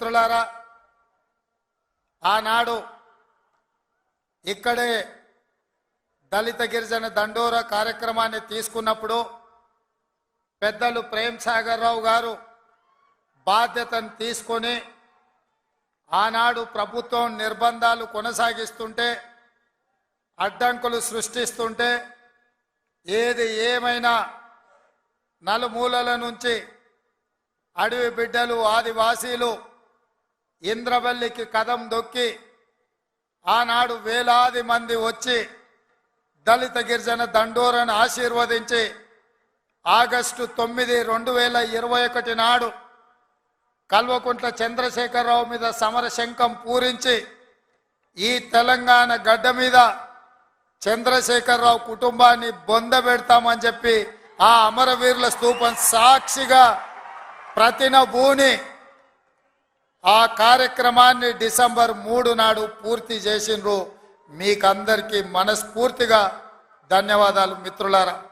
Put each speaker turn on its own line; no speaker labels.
మిత్రులారా ఆనాడు ఇక్కడే దళిత గిరిజన దండోర కార్యక్రమాన్ని తీసుకున్నప్పుడు పెద్దలు ప్రేమ్ సాగర్ రావు గారు బాధ్యతను తీసుకొని ఆనాడు ప్రభుత్వం నిర్బంధాలు కొనసాగిస్తుంటే అడ్డంకులు సృష్టిస్తుంటే ఏది ఏమైనా నలుమూలల నుంచి అడవి బిడ్డలు ఆదివాసీలు ఇంద్రవల్లికి కదం దొక్కి ఆనాడు వేలాది మంది వచ్చి దళిత గిరిజన దండోరను ఆశీర్వదించి ఆగస్టు తొమ్మిది రెండు వేల ఇరవై ఒకటి నాడు కల్వకుంట్ల చంద్రశేఖరరావు మీద సమర శంఖం పూరించి ఈ తెలంగాణ గడ్డ మీద చంద్రశేఖరరావు కుటుంబాన్ని బొంద పెడతామని చెప్పి ఆ అమరవీరుల స్తూపం సాక్షిగా ప్రతిన భూని ఆ కార్యక్రమాన్ని డిసెంబర్ మూడు నాడు పూర్తి చేసిండ్రు. మీకందరికీ మనస్ఫూర్తిగా ధన్యవాదాలు మిత్రులారా.